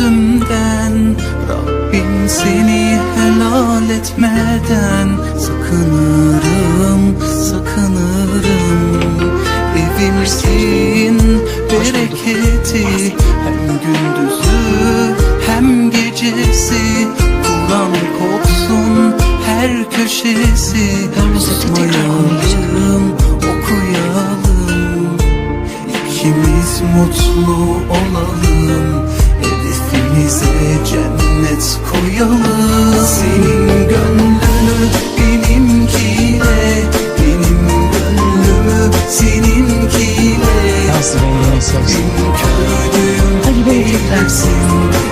gözümden Rabbim seni helal etmeden Sakınırım, sakınırım. Evimsin bereketi Hem gündüzü hem gecesi. Kur'an kopsun her köşesi. Susmayalım, okuyalım. İkimiz mutlu olalım. Hedefimize cennet koyalım Senin gönlünü benimkiyle Benim gönlümü sevsin? Benim kördüğüm değilsin